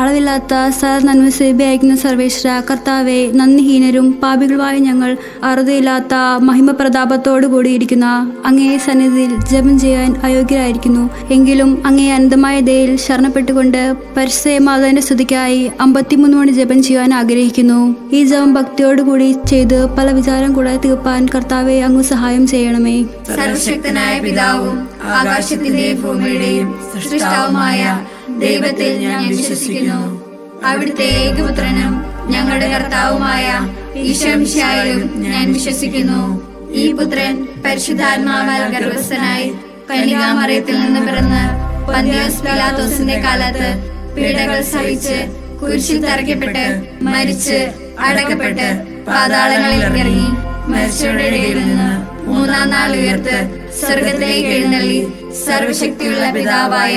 അളവില്ലാത്ത sir നന്മ സേബിയായിരിക്കുന്ന സർവേശ്വര കർത്താവെ നന്ദിഹീനരും പാപികളുമായ ഞങ്ങൾ അറുതയില്ലാത്ത മഹിമ പ്രതാപത്തോടു കൂടിയിരിക്കുന്ന അങ്ങേ സന്നിധിയിൽ ജപം ചെയ്യാൻ അയോഗ്യരായിരിക്കുന്നു. എങ്കിലും അങ്ങേ അനന്തമായ ദയിൽ ശരണപ്പെട്ടുകൊണ്ട് പരിശയ മാതാവിന്റെ സ്തുതിക്കായി അമ്പത്തിമൂന്ന് മണി ജപം ചെയ്യാൻ ആഗ്രഹിക്കുന്നു. ഈ ജപം ഭക്തിയോടുകൂടി ചെയ്ത് പല വിചാരം കൂടാതെ തീർപ്പാൻ കർത്താവെ അങ്ങ് സഹായം ചെയ്യണമേ. സർവശക്തനായ പിതാവും ആകാശത്തിന്റെയും ഭൂമിയുടെയും സൃഷ്ടാവുമായ ദൈവത്തിൽ ഞാൻ വിശ്വസിക്കുന്നു. അവിടുത്തെ ഏകപുത്രനും ഞങ്ങളുടെ കർത്താവുമായ ഈശ്വംശായാലും ഞാൻ വിശ്വസിക്കുന്നു. ഈ പുത്രൻ പരിശുദ്ധാത്മാവാൽ ഗർഭസ്ഥനായി കന്യകാമറിയത്തിൽ നിന്ന് പിറന്ന് പന്തിയോസ് പിലാത്തോസിന്റെ കാലത്ത് പീഡകൾ സഹിച്ച് കുരിശിൽ തറയ്ക്കപ്പെട്ട് മരിച്ച് അടക്കപ്പെട്ട് പാതാളങ്ങളിൽ ഇറങ്ങി മരിച്ചവരുടെ ഇടയിൽ നിന്ന് മൂന്നാം നാൾ ഉയർത്ത് സ്വർഗത്തിലേക്ക് എഴുന്നള്ളി സർവശക്തിയുള്ള പിതാവായ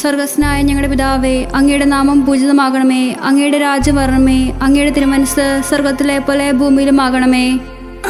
സ്വർഗസ്നായ ഞങ്ങളുടെ പിതാവേ അങ്ങയുടെ നാമം പൂജിതമാകണമേ. അങ്ങയുടെ രാജ്യം വരണമേ അങ്ങയുടെ തിരുമനസ് സ്വർഗത്തിലെ പോലെ ഭൂമിയിലുമാകണമേ.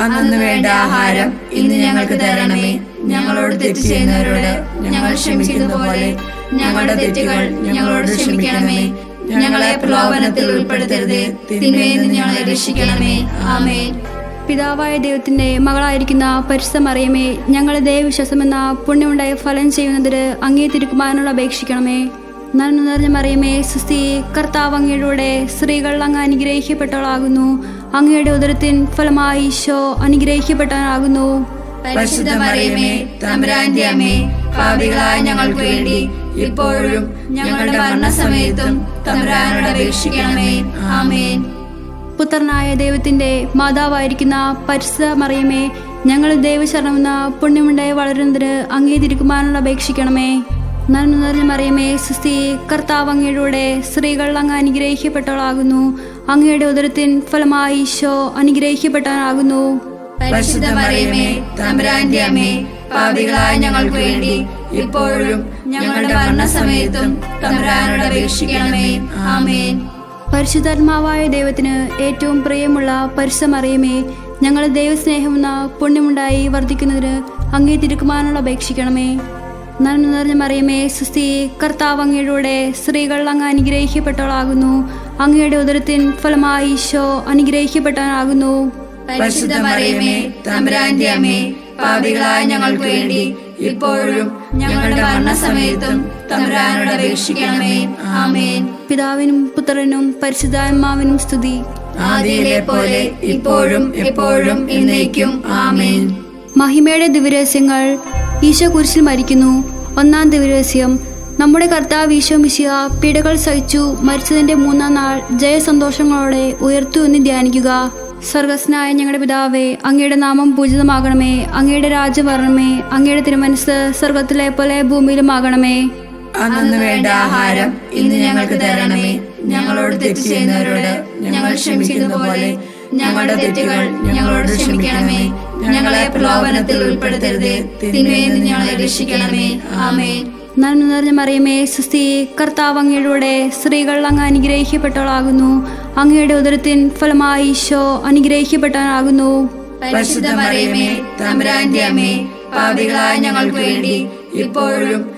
അന്നു വേണ്ട ആഹാരം ഇന്ന് ഞങ്ങൾക്ക് തരണമേ. ഞങ്ങളോട് തെറ്റ് ചെയ്യുന്നവരോട് ഞങ്ങൾ ക്ഷമിക്കുന്ന പോലെ ഞങ്ങളുടെ തെറ്റുകൾ ഞങ്ങളോട് ക്ഷമിക്കണമേ. ഞങ്ങളെ പ്രലോഭനത്തിൽ ഉൾപ്പെടുത്തരുത്. തിന്മയിൽ ഞങ്ങളെ രക്ഷിക്കണമേ. ആമേൻ. പിതാവായ ദൈവത്തിന്റെ മകളായിരിക്കുന്ന പരിശുദ്ധ മറിയമേ ഞങ്ങളെ ദൈവവിശ്വാസമെന്ന പുണ്യമുണ്ടായ ഫലം ചെയ്യുന്നതിന് അങ്ങേ തിരുക്കുമാരനോട് അപേക്ഷിക്കണമേ. നന്മ നിറഞ്ഞ മറിയമേ സുസ്തി കർത്താവ് അങ്ങയുടെ സ്ത്രീകൾ അങ്ങ് അനുഗ്രഹിക്കപ്പെട്ടവളാകുന്നു. അങ്ങയുടെ ഉദരത്തിൻ ഫലമായി ഈശോ അനുഗ്രഹിക്കപ്പെട്ടവനാകുന്നു. പരിശുദ്ധ മറിയമേ പാപികളായ ഞങ്ങൾക്ക് വേണ്ടി ഇപ്പോഴും ഞങ്ങളുടെ മരണസമയത്തും തമ്പുരാനോട് അപേക്ഷിക്കണമേ. ആമേൻ. പുത്രനായ ദൈവത്തിന്റെ മാതാവായിരിക്കുന്ന പരിശുദ്ധ മറിയമേ ഞങ്ങൾ ദൈവശരണമെന്ന പുണ്യമുണ്ടായി വളരുന്നതിന് തിരുക്കുമാരനോട് അപേക്ഷിക്കണമേ. നന്മ നിറഞ്ഞ മറിയമേ സുസ്തി കർത്താവ് അങ്ങയുടെ സ്ത്രീകൾ അങ്ങ് അനുഗ്രഹിക്കപ്പെട്ടവളാകുന്നു. അങ്ങയുടെ ഉദരത്തിൻ ഫലമായി ഈശോ അനുഗ്രഹിക്കപ്പെട്ടവനാകുന്നു. പരിശുദ്ധ മറിയമേ പാപികളായ ഞങ്ങൾക്ക് വേണ്ടി ഇപ്പോഴും ഞങ്ങളുടെ മരണസമയത്തും തമ്പുരാനോട് അപേക്ഷിക്കണമേ. ആമേൻ. പരിശുദ്ധാത്മാവായ ദൈവത്തിന് ഏറ്റവും പ്രിയമുള്ള പരിസമറിയമേ ഞങ്ങൾ ദൈവസ്നേഹമെന്ന പുണ്യമുണ്ടായി വർദ്ധിക്കുന്നതിന് അങ്ങേ തിരുക്കുമാനുള്ള അപേക്ഷിക്കണമേ. നന്മ നിറഞ്ഞ മറിയമേ സുസ്തി കർത്താവ് അങ്ങയുടെ സ്ത്രീകൾ അങ്ങ് അനുഗ്രഹിക്കപ്പെട്ടവളാകുന്നു. അങ്ങയുടെ ഉദരത്തിൻ ഫലമായി ഈശോ അനുഗ്രഹിക്കപ്പെട്ടവനാകുന്നു. പരിശുദ്ധ മറിയമേ പാപികളായ ഞങ്ങൾക്ക് വേണ്ടി ഇപ്പോഴും ഞങ്ങളുടെ മരണസമയത്തും തമ്പുരാനോട് അപേക്ഷിക്കണമേ. ആമേൻ. പിതാവിനും പുത്രനും പരിശുദ്ധാത്മാവിനും സ്തുതി. ആദിയിലെ പോലെ ഇപ്പോഴും എപ്പോഴും എന്നേക്കും. ആമേൻ. മഹിമയുടെ ദിവരഹസ്യങ്ങൾ ഈശോ കുരിശിൽ മരിക്കുന്നു. ഒന്നാം ദിവരഹസ്യം നമ്മുടെ കർത്താവ് ഈശോ മിശിയ പീഡകൾ സഹിച്ചു മരിച്ചതിന്റെ മൂന്നാം നാൾ ജയസന്തോഷങ്ങളോടെ ഉയർത്തു എന്ന് ധ്യാനിക്കുക. സ്വർഗസ്നായ ഞങ്ങളുടെ പിതാവേ അങ്ങയുടെ നാമം പൂജിതമാകണമേ. അങ്ങയുടെ രാജ്യം വരണമേ. അങ്ങയുടെ തിരുമനസ് സ്വർഗത്തിലെ പോലെ ഭൂമിയിലുമാകണമേ. അന്നു വേണ്ട ആഹാരം ഇന്ന് ഞങ്ങൾക്ക് തരണമേ. ഞങ്ങളോട് തെറ്റ് ചെയ്യുന്നവരോട് ഞങ്ങൾ ക്ഷമിക്കുന്ന പോലെ ഞങ്ങളുടെ തെറ്റുകൾ ഞങ്ങളോട് ക്ഷമിക്കണമേ. ഞങ്ങളെ പ്രലോഭനത്തിൽ ഉൾപ്പെടുത്തരുത്. തിന്മയിൽ നിന്ന് ഞങ്ങളെ രക്ഷിക്കണമേ. ആമേ നന്മ നിറഞ്ഞ മറിയമേ സുസ്തി കർത്താവ് അങ്ങയുടെ സ്ത്രീകൾ അങ്ങ് അനുഗ്രഹിക്കപ്പെട്ടവളാകുന്നു. അങ്ങയുടെ ഉദരത്തിൻ ഫലമായി ഈശോ അനുഗ്രഹിക്കപ്പെട്ടവനാകുന്നു. പരിശുദ്ധ മറിയമേ തമ്പുരാന്റെ അമ്മേ പാപികളായ ഞങ്ങൾക്ക് വേണ്ടി ഇപ്പോഴും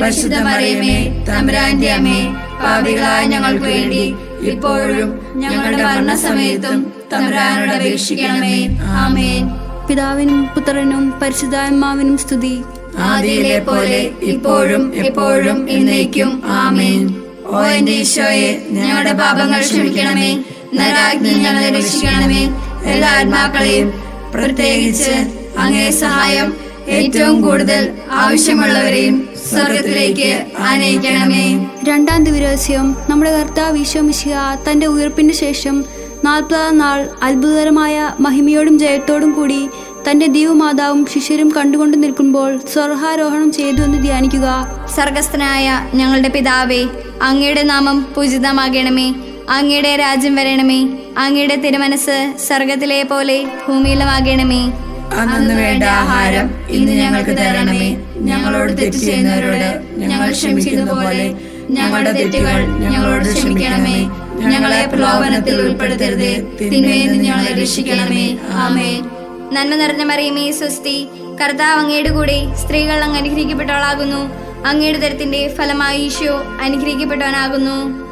പരിശുദ്ധ മറിയമേ തമ്പുരാന്റെ അമ്മേ പാപികളായ ഞങ്ങൾക്ക് വേണ്ടി ഇപ്പോഴും ഞങ്ങളുടെ മരണസമയത്തും തമ്പുരാനോട് അപേക്ഷിക്കണമേ. ആമേൻ. പിതാവിനും പുത്രനും പരിശുദ്ധാത്മാവിനും സ്തുതി. ആദിയിലെ പോലെ ഇപ്പോഴും എപ്പോഴും എന്നേക്കും. ആമേൻ. ഓ എന്റെ ഈശോയെ ഞങ്ങളുടെ പാപങ്ങൾ ക്ഷമിക്കണമേ. നരാജ്ഞി ഞങ്ങളെ രക്ഷിക്കണമേ. എല്ലാ ആത്മാക്കളെയും പ്രത്യേകിച്ച് അങ്ങേ സഹായം ഏറ്റവും കൂടുതൽ ആവശ്യമുള്ളവരെയും സ്വർഗത്തിലേക്ക് ആനയിക്കണമേ. രണ്ടാം ദിവരഹസ്യം നമ്മുടെ കർത്താവ് ഈശോമിശിക തന്റെ ഉയർപ്പിന് ശേഷം നാൽപ്പതാം നാൾ അത്ഭുതകരമായ മഹിമയോടും ജയത്തോടും കൂടി തന്റെ ദൈവമാതാവും ശിഷ്യരും കണ്ടുകൊണ്ട് നിൽക്കുമ്പോൾ സ്വർഹാരോഹണം ചെയ്തു എന്ന് ധ്യാനിക്കുക. സർഗസ്ഥനായ ഞങ്ങളുടെ പിതാവേ അങ്ങയുടെ നാമം പൂജിതമാകണമേ. അങ്ങയുടെ രാജ്യം വരണമേ. അങ്ങയുടെ തിരുമനസ് സ്വർഗത്തിലെ പോലെ ഭൂമിയിലുമാകണമേ. അന്നു വേണ്ട ആഹാരം ഇന്ന് ഞങ്ങൾക്ക് തരണമേ. ഞങ്ങളോട് തെറ്റ് ചെയ്യുന്നവരോട് ഞങ്ങൾ ക്ഷമിക്കുന്ന പോലെ ഞങ്ങളുടെ തെറ്റുകൾ ഞങ്ങളോട് ക്ഷമിക്കണമേ. ഞങ്ങളെ പ്രലോഭനത്തിൽ ഉൾപ്പെടുത്തരുത്. തിന്മയിൽ നിന്ന് ഞങ്ങളെ രക്ഷിക്കണമേ. ആമേ നന്മ നിറഞ്ഞ മറിയമേ സ്വസ്തി. കർത്താവ് അങ്ങയുടെ കൂടെ സ്ത്രീകൾ അങ്ങ് അനുഗ്രഹിക്കപ്പെട്ടവളാകുന്നു. അങ്ങയുടെ തരത്തിന്റെ ഫലമായി ഈശോ അനുഗ്രഹിക്കപ്പെട്ടവനാകുന്നു.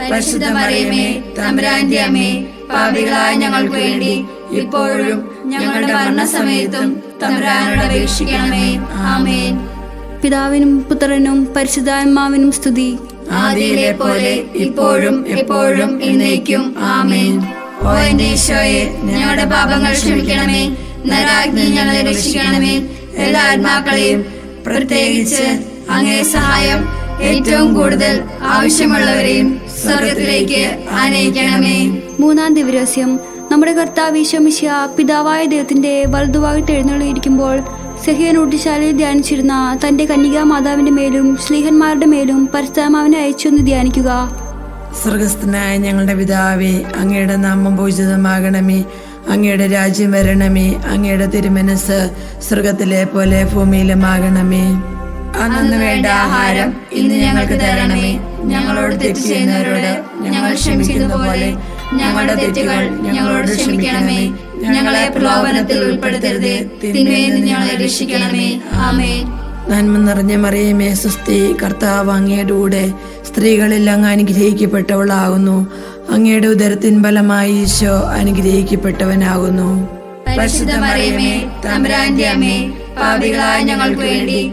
പരിശുദ്ധ മറിയമേ തമ്പുരാന്റെ അമ്മേ പാപികളായ ഞങ്ങൾക്ക് വേണ്ടി ഇപ്പോഴും ഞങ്ങളുടെ മരണസമയത്തും തമ്പുരാനോട് അപേക്ഷിക്കണമേ. ആമേൻ. പിതാവിനും പുത്രനും പരിശുദ്ധാത്മാവിനും സ്തുതി. ആദിയിലെ പോലെ ഇപ്പോഴും എപ്പോഴും എന്നേക്കും. ആമേൻ. ഓ എന്റെ ഈശോയെ ഞങ്ങളുടെ പാപങ്ങൾ ക്ഷമിക്കണമേ. നരാജ്ഞി ഞങ്ങളെ രക്ഷിക്കണമേ. എല്ലാ ആത്മാക്കളെയും പ്രത്യേകിച്ച് അങ്ങേ സഹായം ഏറ്റവും കൂടുതൽ ആവശ്യമുള്ളവരെയും സ്വർഗത്തിലേക്ക് ആനയിക്കണമേ. മൂന്നാം ദിവരസ്യം നമ്മുടെ കർത്താവ് ഈശോമിശ പിതാവായ ദൈവത്തിന്റെ വലതുഭാഗത്ത് എഴുന്നള്ളിയിരിക്കുമ്പോൾ സഹിയനൂട്ടിശാലയിൽ ധ്യാനിച്ചിരുന്ന തന്റെ കന്യകാ മാതാവിന്റെ മേലും ശ്ലീഹന്മാരുടെ മേലും പരിസ്ഥാമാവിനെ അയച്ചൊന്ന് ധ്യാനിക്കുക. സ്വർഗസ്ഥനായ ഞങ്ങളുടെ പിതാവേ അങ്ങയുടെ നാമം പൂജിതമാകണമേ. അങ്ങയുടെ രാജ്യം വരണമേ. അങ്ങയുടെ തിരുമനസ് സ്വർഗത്തിലെ പോലെ ഭൂമിയിലുമാകണമേ. അന്നു വേണ്ട ആഹാരം ഇന്ന് ഞങ്ങൾക്ക് തരണമേ. ഞങ്ങളോട് തെറ്റ് ചെയ്യുന്നവരോട് ഞങ്ങൾ ക്ഷമിക്കുന്നത് പോലെ ഞങ്ങളുടെ തെറ്റുകൾ ഞങ്ങളോട് ക്ഷമിക്കണമേ. ഞങ്ങളെ പ്രലോഭനത്തിൽ ഉൾപ്പെടുത്തരുത്. തിന്മയിൽ ഞങ്ങളെ രക്ഷിക്കണമേ. ആമേ നന്മ നിറഞ്ഞ മറിയമേ സുസ്തി കർത്താവ് അങ്ങയുടെ കൂടെ സ്ത്രീകളിൽ അങ്ങ് അനുഗ്രഹിക്കപ്പെട്ടവളാകുന്നു. അങ്ങയുടെ ഉദരത്തിൻ ഫലമായി ഈശോ അനുഗ്രഹിക്കപ്പെട്ടവനാകുന്നു. പരിശുദ്ധ മറിയമേ തമ്പുരാന്റെ അമ്മേ പാപികളായ ഞങ്ങൾക്ക് വേണ്ടി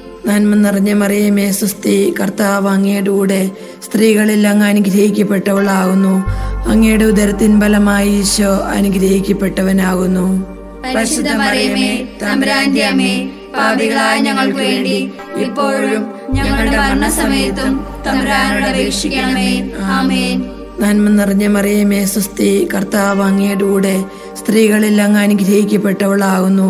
നന്മ നിറഞ്ഞ മറിയമേ സുസ്തി കർത്താവ് അങ്ങയുടെ കൂടെ സ്ത്രീകളിൽ അങ്ങ് അനുഗ്രഹിക്കപ്പെട്ടവളാകുന്നു. അങ്ങയുടെ ഉദരത്തിൻ ഫലമായി ഈശോ അനുഗ്രഹിക്കപ്പെട്ടവനാകുന്നു. പരിശുദ്ധ മറിയമേ തമ്പുരാന്റെ അമ്മേ പാപികളായ ഞങ്ങൾക്ക് വേണ്ടി ഇപ്പോഴും ഞങ്ങളുടെ മരണസമയത്തും തമ്പുരാനോട് അപേക്ഷിക്കണമേ. ആമേൻ. നന്മ നിറഞ്ഞ മറിയമേ സുസ്തി കർത്താവ് അങ്ങയുടെ കൂടെ സ്ത്രീകളിൽ അങ്ങ് അനുഗ്രഹിക്കപ്പെട്ടവളാകുന്നു.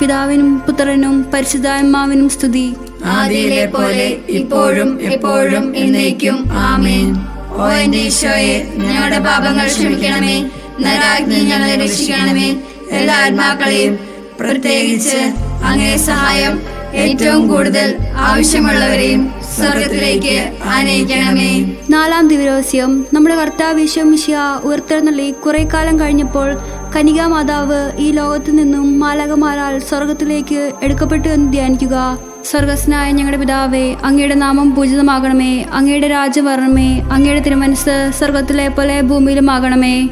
പിതാവിനും പുത്രനും പരിശുദ്ധാത്മാവിനും സ്തുതി. ആദിയിലെ പോലെ ഇപ്പോഴും എപ്പോഴും എന്നേക്കും. ആമേൻ. ഓ എന്റെ ഈശോയെ ഞങ്ങളുടെ പാപങ്ങൾ ക്ഷമിക്കണമേ. നരാജ്ഞി ഞങ്ങളെ രക്ഷിക്കണമേ. എല്ലാ ആത്മാക്കളെയും പ്രത്യേകിച്ച് അങ്ങേ സഹായം ഏറ്റവും കൂടുതൽ ആവശ്യമുള്ളവരെയും സ്വർഗത്തിലേക്ക് ആനയിക്കണമേ. നാലാം ദിവസം നമ്മുടെ കർത്താവ് വിശ്വമിഷ്യ ഉയർത്തെഴുന്നള്ളി കുറെ കാലം കഴിഞ്ഞപ്പോൾ കനികാ മാതാവ് ഈ ലോകത്തു നിന്നും മാലകമാരാൽ സ്വർഗത്തിലേക്ക് എടുക്കപ്പെട്ടു എന്ന് ധ്യാനിക്കുക. സ്വർഗസ്നായ ഞങ്ങളുടെ പിതാവേ അങ്ങയുടെ നാമം പൂജിതമാകണമേ. അങ്ങയുടെ രാജ്യം വരണമേ അങ്ങയുടെ തിരുമനസ് സ്വർഗത്തിലെ പോലെ ഭൂമിയിലുമാകണമേ.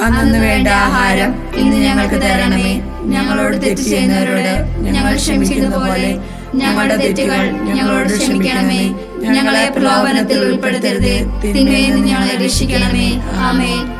അന്നു വേണ്ട ആഹാരം ഇന്ന് ഞങ്ങൾക്ക് തരണമേ. ഞങ്ങളോട് തെറ്റ് ചെയ്യുന്നവരോട് ഞങ്ങൾ ക്ഷമിക്കുന്ന പോലെ ഞങ്ങളുടെ തെറ്റുകൾ ഞങ്ങളോട് ക്ഷമിക്കണമേ. ഞങ്ങളെ പ്രലോഭനത്തിൽ ഉൾപ്പെടുത്തരുത്. തിന്മയിൽ ഞങ്ങളെ രക്ഷിക്കണമേ. ആമേൻ.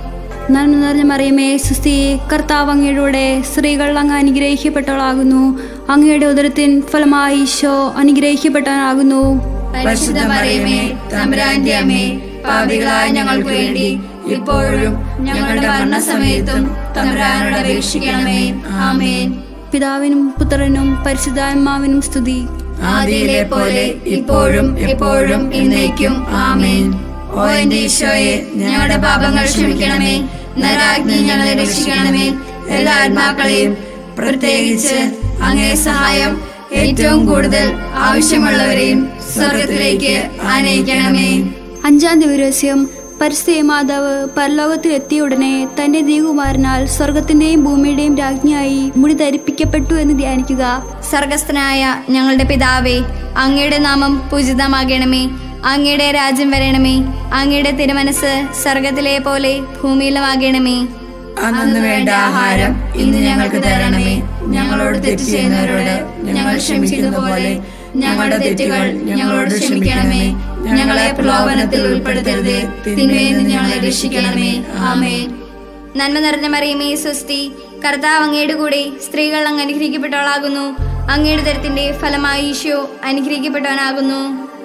നന്മ നിറഞ്ഞ മറിയമേ സുസ്തി കർത്താവ് അങ്ങയുടെ സ്ത്രീകൾ അങ്ങ് അനുഗ്രഹിക്കപ്പെട്ടവളാകുന്നു. അങ്ങയുടെ ഉദരത്തിൻ ഫലമായി ഈശോ അനുഗ്രഹിക്കപ്പെട്ടവനാകുന്നു. പരിശുദ്ധ മറിയമേ തമ്പുരാന്റെ അമ്മേ പാപികളായ ഞങ്ങൾക്ക് വേണ്ടി ഇപ്പോഴും ഞങ്ങളുടെ മരണസമയത്തും തമ്പുരാനോട് അപേക്ഷിക്കണമേ. ആമേൻ. പിതാവിനും പുത്രനും പരിശുദ്ധാത്മാവിനും സ്തുതി. ആദ്യയിലെ പോലെ ഇപ്പോഴും എപ്പോഴും എന്നേക്കും ആമേൻ. ഓ എന്റെ ഈശോയെ ഞങ്ങളുടെ പാപങ്ങൾ ക്ഷമിക്കണമേ. നരാജ്ഞി ഞങ്ങളെ രക്ഷിക്കണമേ. എല്ലാ ആത്മാക്കളെയും പ്രത്യേകിച്ച് അങ്ങേ സഹായം ഏറ്റവും കൂടുതൽ ആവശ്യമുള്ളവരെയും സ്വർഗത്തിലേക്ക് ആനയിക്കണമേ. അഞ്ചാം ദിവസം പരിസ്ഥിതി മാതാവ് പരലോകത്തിൽ എത്തിയ ഉടനെ തന്റെ ദീകുമാരനാൽ സ്വർഗത്തിന്റെയും ഭൂമിയുടെയും രാജ്ഞിയായി മുടി ധരിപ്പിക്കപ്പെട്ടു എന്ന് ധ്യാനിക്കുക. സ്വർഗസ്ഥനായ ഞങ്ങളുടെ പിതാവേ അങ്ങയുടെ നാമം പൂജിതമാകണമേ. അങ്ങയുടെ രാജ്യം വരണമേ. അങ്ങയുടെ തിരുമനസ് സ്വർഗത്തിലെ പോലെ ഭൂമിയിലുമാകണമേ. അന്നു വേണ്ട ആഹാരം ഇന്ന് ഞങ്ങൾക്ക് തരണമേ. ഞങ്ങളോട് തെറ്റ് ചെയ്യുന്നവരോട് ഞങ്ങൾ ക്ഷമിച്ചതുപോലെ പോലെ ഞങ്ങളുടെ തെറ്റുകൾ ഞങ്ങളോട് ക്ഷമിക്കണമേ. ഞങ്ങളെ പ്രലോഭനത്തിൽ ഉൾപ്പെടുത്തരുത്. തിന്മയിൽ ഞങ്ങളെ രക്ഷിക്കണമേ. ആമേ നന്മ നിറഞ്ഞ മറിയമേ സ്വസ്തി. കർത്താവ് അങ്ങയുടെ കൂടെ സ്ത്രീകൾ അങ്ങ് അനുഗ്രഹിക്കപ്പെട്ടവളാകുന്നു. അങ്ങയുടെ തരത്തിന്റെ ഫലമായി ഈശോ അനുഗ്രഹിക്കപ്പെട്ടവനാകുന്നു.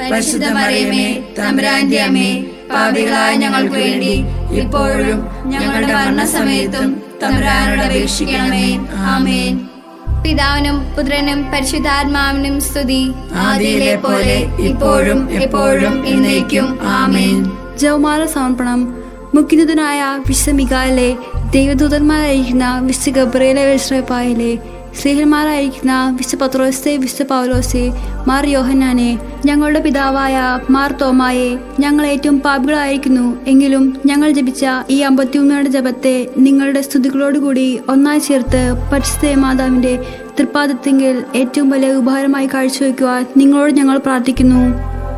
പരിശുദ്ധ മറിയമേ തമ്പുരാന്റെ അമ്മേ പാപികളായ ഞങ്ങൾക്ക് വേണ്ടി ഇപ്പോഴും ഞങ്ങളുടെ മരണസമയത്തും തമ്പുരാനോട് അപേക്ഷിക്കണമേ. ആമേൻ. പിതാവിനും പുത്രനും പരിശുദ്ധാത്മാവിനും സ്തുതി. ആദിയിലെ പോലെ ഇപ്പോഴും എപ്പോഴും എന്നേക്കും. ആമേൻ. ജവമാല സമർപ്പണം. മുഖ്യദൂതനായ വിശ്വമികാലെ ദൈവദൂതന്മാരായിരിക്കുന്ന വിശ്വ ഗബ്രയിലെ വിശ്രപ്പായിലെ സ്നേഹന്മാരായിരിക്കുന്ന വിശുദ്ധ പത്രോസെ വിശുദ്ധ പൗലോസെ മാർ യോഹന്നാനെ ഞങ്ങളുടെ പിതാവായ മാർ തോമായെ ഞങ്ങൾ ഏറ്റവും പാപികളായിരിക്കുന്നു. എങ്കിലും ഞങ്ങൾ ജപിച്ച ഈ അമ്പത്തിയൊന്നാട് ജപത്തെ നിങ്ങളുടെ സ്തുതികളോടുകൂടി ഒന്നായി ചേർത്ത് പരിശുദ്ധ മാതാവിന്റെ തൃപ്പാദത്തിങ്കിൽ ഏറ്റവും വലിയ ഉപഹാരമായി കാഴ്ചവെക്കുവാൻ നിങ്ങളോട് ഞങ്ങൾ പ്രാർത്ഥിക്കുന്നു.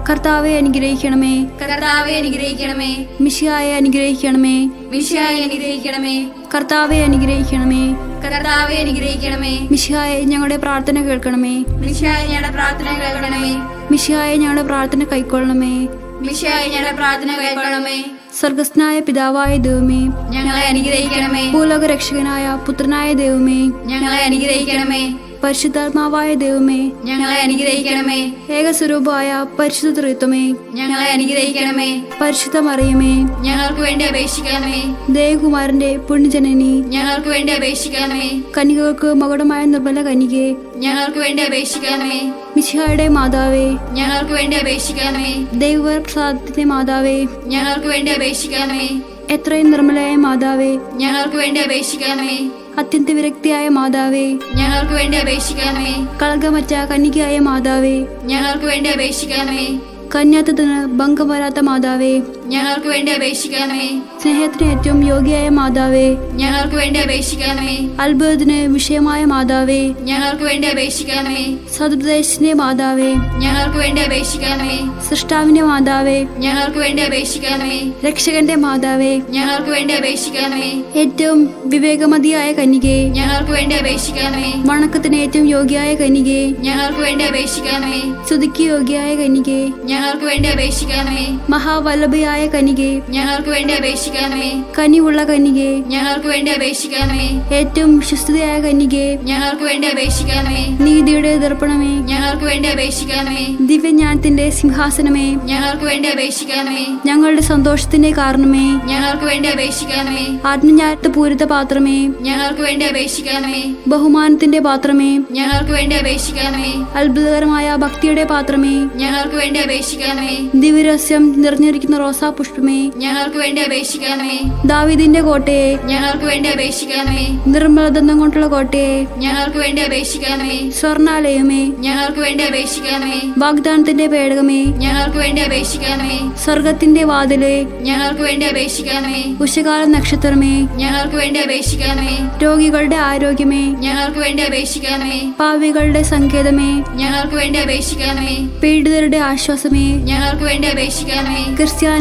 കർത്താവെ അനുഗ്രഹിക്കണമേ. കർത്താവെ അനുഗ്രഹിക്കണമേ. മിഷിയായെ അനുഗ്രഹിക്കണമേ. മിഷിയായെ അനുഗ്രഹിക്കണമേ. കർത്താവെ അനുഗ്രഹിക്കണമേ. കർത്താവെ അനുഗ്രഹിക്കണമേ. മിഷിയായെ ഞങ്ങളുടെ പ്രാർത്ഥന കേൾക്കണമേ. മിഷിയായ ഞങ്ങളുടെ പ്രാർത്ഥന കേൾക്കണമേ. മിഷിയായ ഞങ്ങളുടെ പ്രാർത്ഥന കൈക്കൊള്ളണമേ. മിഷിയായ ഞങ്ങളുടെ പ്രാർത്ഥന കേൾക്കണമേ. സ്വർഗസ്നായ പിതാവായ ദൈവമേ. ഞങ്ങളെ അനുഗ്രഹിക്കണമേ. ഭൂലോക രക്ഷകനായ പുത്രനായ ദൈവമേ. ഞങ്ങളെ അനുഗ്രഹിക്കണമേ. പരിശുദ്ധാത്മാവായ ദൈവമേ ഞങ്ങളെ അനുഗ്രഹിക്കണമേ. ഏകസ്വരൂപമായ പരിശുദ്ധ തൃത്വമേ ഞങ്ങളെ അനുഗ്രഹിക്കണമേ. പരിശുദ്ധമറിയമേ. ഞങ്ങൾക്ക് വേണ്ടി അപേക്ഷിക്കണമേ. ദേവകുമാരന്റെ പുണ്യജനനി ഞങ്ങൾക്ക് വേണ്ടി അപേക്ഷിക്കണമേ. കനികൾക്ക് മകുടമായ നിർമ്മല കനികെ ഞങ്ങൾക്ക് വേണ്ടി അപേക്ഷിക്കണമേ. മിശിഹായുടെ മാതാവേ ഞങ്ങൾക്ക് വേണ്ടി അപേക്ഷിക്കണമേ. ദൈവപ്രസാദത്തിന്റെ മാതാവേ ഞങ്ങൾക്ക് വേണ്ടി അപേക്ഷിക്കണമേ. എത്രയും നിർമ്മലയായ മാതാവേ ഞങ്ങൾക്ക് വേണ്ടി അപേക്ഷിക്കണമേ. അത്യന്ത വിരക്തിയായ മാതാവേ ഞങ്ങൾക്ക് വേണ്ടി അപേക്ഷിക്കണമേ. കളങ്കമറ്റ കന്യകയായ മാതാവേ ഞങ്ങൾക്ക് വേണ്ടി അപേക്ഷിക്കണമേ. കന്യാത്തതിന് ഭംഗം വരാത്ത മാതാവേ ഞങ്ങൾക്ക് വേണ്ടി അപേക്ഷിക്കണമേ. സ്നേഹത്തിന് ഏറ്റവും യോഗ്യയായ മാതാവേ ഞങ്ങൾക്ക് വേണ്ടി അപേക്ഷിക്കണമേ. അത്ഭുതത്തിന് വിഷയമായ മാതാവേ ഞങ്ങൾക്ക് വേണ്ടി അപേക്ഷിക്കണമേ. സതുപദേശത്തിന്റെ മാതാവേ ഞങ്ങൾക്ക് വേണ്ടി അപേക്ഷിക്കണമേ. സൃഷ്ടാവിന്റെ മാതാവേ ഞങ്ങൾക്ക് വേണ്ടി അപേക്ഷിക്കണമേ. രക്ഷകന്റെ മാതാവേ ഞങ്ങൾക്ക് വേണ്ടി അപേക്ഷിക്കണമേ. ഏറ്റവും വിവേകമതിയായ കനികെ ഞങ്ങൾക്ക് വേണ്ടി അപേക്ഷിക്കണമേ. വണക്കത്തിന് ഏറ്റവും യോഗ്യയായ കനികെ ഞങ്ങൾക്ക് വേണ്ടി അപേക്ഷിക്കണമേ. സ്തുതിക്ക് യോഗ്യയായ കനികെ ഞങ്ങൾക്ക് വേണ്ടി അപേക്ഷിക്കണമേ. മഹാവല്ലഭയായ കന്യകെ ഞങ്ങൾക്ക് വേണ്ടി അപേക്ഷിക്കണമേ. കനിവുള്ള കനികെ ഞങ്ങൾക്ക് വേണ്ടി അപേക്ഷിക്കണമേ. ഏറ്റവും വിശ്വസ്തയായ കനികെ ഞങ്ങൾക്ക് വേണ്ടി അപേക്ഷിക്കണമേ. നീതിയുടെ ദർപ്പണമേ. ഞങ്ങൾക്ക് വേണ്ടി അപേക്ഷിക്കണമേ. ദിവ്യജ്ഞാനത്തിന്റെ സിംഹാസനമേ. ഞങ്ങൾക്ക് വേണ്ടി അപേക്ഷിക്കണമേ. ഞങ്ങളുടെ സന്തോഷത്തിന്റെ കാരണമേ. ഞങ്ങൾക്ക് വേണ്ടി അപേക്ഷിക്കണമേ. ആത്മജ്ഞാനത്ത് പൂരിത പാത്രമേ. ഞങ്ങൾക്ക് വേണ്ടി അപേക്ഷിക്കണമേ. ബഹുമാനത്തിന്റെ പാത്രമേ. ഞങ്ങൾക്ക് വേണ്ടി അപേക്ഷിക്കണമേ. അത്ഭുതകരമായ ഭക്തിയുടെ പാത്രമേ. ഞങ്ങൾക്ക് വേണ്ടി അപേക്ഷിക്കണമേ. ദിവ്യരഹസ്യം നിറഞ്ഞിരിക്കുന്ന റോസാ പുഷ്പമേ ഞങ്ങൾക്ക് വേണ്ടി അപേക്ഷിക്കണമേ ദാവിദിന്റെ കോട്ടയെ ഞങ്ങൾക്ക് വേണ്ടി അപേക്ഷിക്കണമേ നിർമ്മലദന്തം കൊണ്ടുള്ള കോട്ടയെ ഞങ്ങൾക്ക് വേണ്ടി അപേക്ഷിക്കണമേ സ്വർണാലയമേ ഞങ്ങൾക്ക് വേണ്ടി അപേക്ഷിക്കണമേ വാഗ്ദാനത്തിന്റെ പേടകമേ ഞങ്ങൾക്ക് വേണ്ടി അപേക്ഷിക്കണമേ സ്വർഗത്തിന്റെ വാതിലെ ഞങ്ങൾക്ക് വേണ്ടി അപേക്ഷിക്കണമേ ഉഷകാല നക്ഷത്രമേ ഞങ്ങൾക്ക് വേണ്ടി അപേക്ഷിക്കണമേ രോഗികളുടെ ആരോഗ്യമേ ഞങ്ങൾക്ക് വേണ്ടി അപേക്ഷിക്കണമേ പാവികളുടെ സങ്കേതമേ ഞങ്ങൾക്ക് വേണ്ടി അപേക്ഷിക്കണമേ പീഡിതരുടെ ആശ്വാസമേ ഞങ്ങൾക്ക് വേണ്ടി അപേക്ഷിക്കണമേ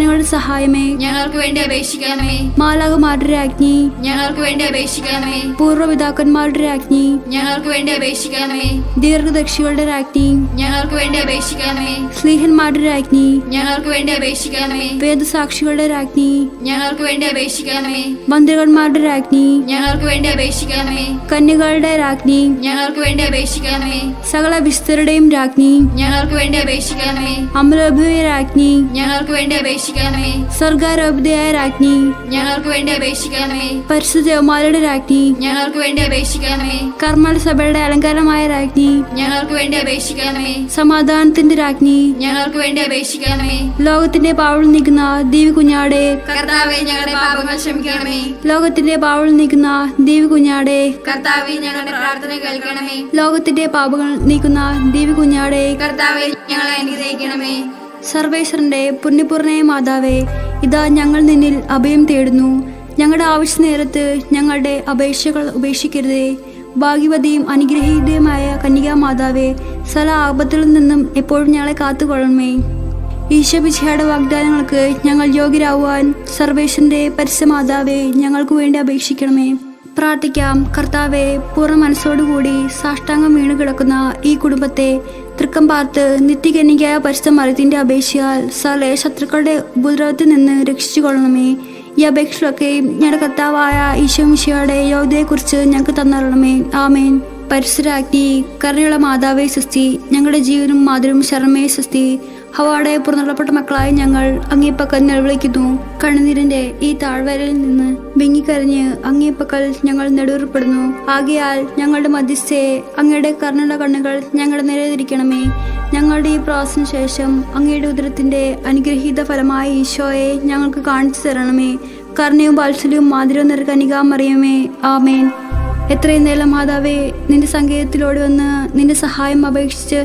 ക്രിസ്ത്യാനികളുടെ സഹായമേ ഞങ്ങൾക്ക് വേണ്ടി അപേക്ഷിക്കണമേ മാലാകുമാരുടെ രാജ്ഞി ഞങ്ങൾക്ക് വേണ്ടി അപേക്ഷിക്കണമേ പൂർവപിതാക്കന്മാരുടെ രാജ്ഞി ഞങ്ങൾക്ക് വേണ്ടി അപേക്ഷിക്കണമേ ദീർഘദക്ഷികളുടെ രാജ്ഞി ഞങ്ങൾക്ക് വേണ്ടി അപേക്ഷിക്കണമേ സ്ലീഹന്മാരുടെ രാജ്ഞി ഞങ്ങൾക്ക് വേണ്ടി അപേക്ഷിക്കണമേ വേദസാക്ഷികളുടെ രാജ്ഞി ഞങ്ങൾക്ക് വേണ്ടി അപേക്ഷിക്കണമേ മന്ത്രികന്മാരുടെ രാജ്ഞി ഞങ്ങൾക്ക് വേണ്ടി അപേക്ഷിക്കണമേ കന്യകളുടെ രാജ്ഞി ഞങ്ങൾക്ക് വേണ്ടി അപേക്ഷിക്കണമേ സകല വിസ്തരുടെയും രാജ്ഞി ഞങ്ങൾക്ക് വേണ്ടി അപേക്ഷിക്കണമേ അമലോഭയ രാജ്ഞി ഞങ്ങൾക്ക് വേണ്ടി അപേക്ഷിക്കണമേ. സ്വർഗാരോപിതയായ രാജ്ഞി ഞങ്ങൾക്ക് വേണ്ടി അപേക്ഷിക്കണമേ. പരിശുദ്ധമാരുടെ രാജ്ഞി ഞങ്ങൾക്ക് വേണ്ടി അപേക്ഷിക്കണമേ. കർമ്മൽ സഭയുടെ അലങ്കാരമായ രാജ്ഞി ഞങ്ങൾക്ക് വേണ്ടി അപേക്ഷിക്കണമേ. സമാധാനത്തിന്റെ രാജ്ഞി ഞങ്ങൾക്ക് വേണ്ടി അപേക്ഷിക്കണമേ. ലോകത്തിന്റെ പാവൾ നീക്കുന്ന ദേവി കുഞ്ഞാടെ കർത്താവെ ഞങ്ങളുടെ പാപങ്ങൾ ക്ഷമിക്കണമേ. ലോകത്തിന്റെ പാവൾ നീക്കുന്ന ദേവി കുഞ്ഞാടെ കർത്താവെ ഞങ്ങളുടെ പ്രാർത്ഥന കേൾക്കണമേ. ലോകത്തിന്റെ പാപങ്ങൾ നീക്കുന്ന ദേവി കുഞ്ഞാടെ കർത്താവെ ഞങ്ങളെ അനുഗ്രഹിക്കണമേ. സർവേശ്വരന്റെ പുണ്യപൂർണയ മാതാവേ ഇതാ ഞങ്ങൾ നിന്നിൽ അഭയം തേടുന്നു. ഞങ്ങളുടെ ആവശ്യ നേരത്ത് ഞങ്ങളുടെ അപേക്ഷകൾ ഉപേക്ഷിക്കരുതേ. ഭാഗ്യവതിയും അനുഗ്രഹീതയുമായ കന്യകാ മാതാവേ സല ആപത്തിൽ നിന്നും എപ്പോഴും ഞങ്ങളെ കാത്തുകൊള്ളണമേ. ഈശോപിച്ചയുടെ വാഗ്ദാനങ്ങൾക്ക് ഞങ്ങൾ യോഗ്യരാകുവാൻ സർവേശ്വരന്റെ പരസ്യമാതാവേ ഞങ്ങൾക്ക് വേണ്ടി അപേക്ഷിക്കണമേ. പ്രാർത്ഥിക്കാം. കർത്താവെ പൂർണ മനസ്സോടുകൂടി സാഷ്ടാംഗം വീണു കിടക്കുന്ന ഈ കുടുംബത്തെ തൃക്കം പാർത്ത് നിത്യകന്യകയായ പരിശുദ്ധ മരത്തിന്റെ അപേക്ഷയാൽ സകല ശത്രുക്കളുടെ ഉപദ്രവത്തിൽ നിന്ന് രക്ഷിച്ചു കൊള്ളണമേ ഈ അപേക്ഷയിലൊക്കെ ഞങ്ങളുടെ കർത്താവായ ഈശോമിഷയുടെ യോഗ്യതയെക്കുറിച്ച് ഞങ്ങൾക്ക് തന്നറണമേ ആമേൻ. പരിസരാജ്ഞി കരുണയുള്ള മാതാവേ സൃഷ്ടി ഞങ്ങളുടെ ജീവനും മാതൃവും ശർമ്മയെ സുസ്തി ഹവാടെ പുറന്തള്ളപ്പെട്ട മക്കളായ ഞങ്ങൾ അങ്ങേപ്പക്കൽ നിലവിളിക്കുന്നു. കണ്ണുനീരിന്റെ ഈ താഴ്വരയിൽ നിന്ന് വിങ്ങിക്കരഞ്ഞ് അങ്ങേപ്പക്കൽ ഞങ്ങൾ നെടുവേർപ്പെടുന്നു. ആകയാൽ ഞങ്ങളുടെ മധ്യസ്ഥയെ അങ്ങയുടെ കർണട കണ്ണുകൾ ഞങ്ങളുടെ നിലനിരിക്കണമേ ഞങ്ങളുടെ ഈ പ്രാവശ്യം ശേഷം അങ്ങയുടെ ഉദരത്തിന്റെ അനുഗ്രഹീത ഫലമായ ഈശോയെ ഞങ്ങൾക്ക് കാണിച്ചു തരണമേ. കർണയും വാത്സല്യവും മാതിരവും നിറകനികാ മറിയമേ ആമേൻ. എത്രയും നേരം മാതാവേ നിന്റെ സങ്കേതത്തിലോട് വന്ന് നിന്റെ സഹായം അപേക്ഷിച്ച്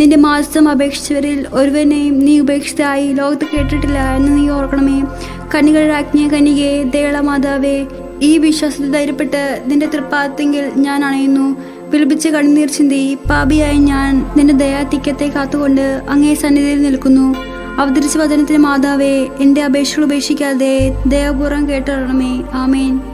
നിന്റെ മാസം അപേക്ഷിച്ചവരിൽ ഒരുവനെയും നീ ഉപേക്ഷിതായി ലോകത്ത് കേട്ടിട്ടില്ല എന്ന് നീ ഓർക്കണമേ. കണികൾ രാജ്ഞിയ കനികയെ ദേള മാതാവേ ഈ വിശ്വാസത്തിൽ ധൈര്യപ്പെട്ട് നിന്റെ തൃപ്പാത്തെങ്കിൽ ഞാൻ അണയുന്നു. വിളിപ്പിച്ച് കണ്ണുനീർ ചിന്തി പാപിയായി ഞാൻ നിന്റെ ദയാതിക്യത്തെ കാത്തുകൊണ്ട് അങ്ങേ സന്നിധിയിൽ നിൽക്കുന്നു. അവതരിച്ച വചനത്തിന് മാതാവേ എന്റെ അപേക്ഷകൾ ഉപേക്ഷിക്കാതെ ദയാപൂർവം കേട്ടറണമേ ആമേൻ.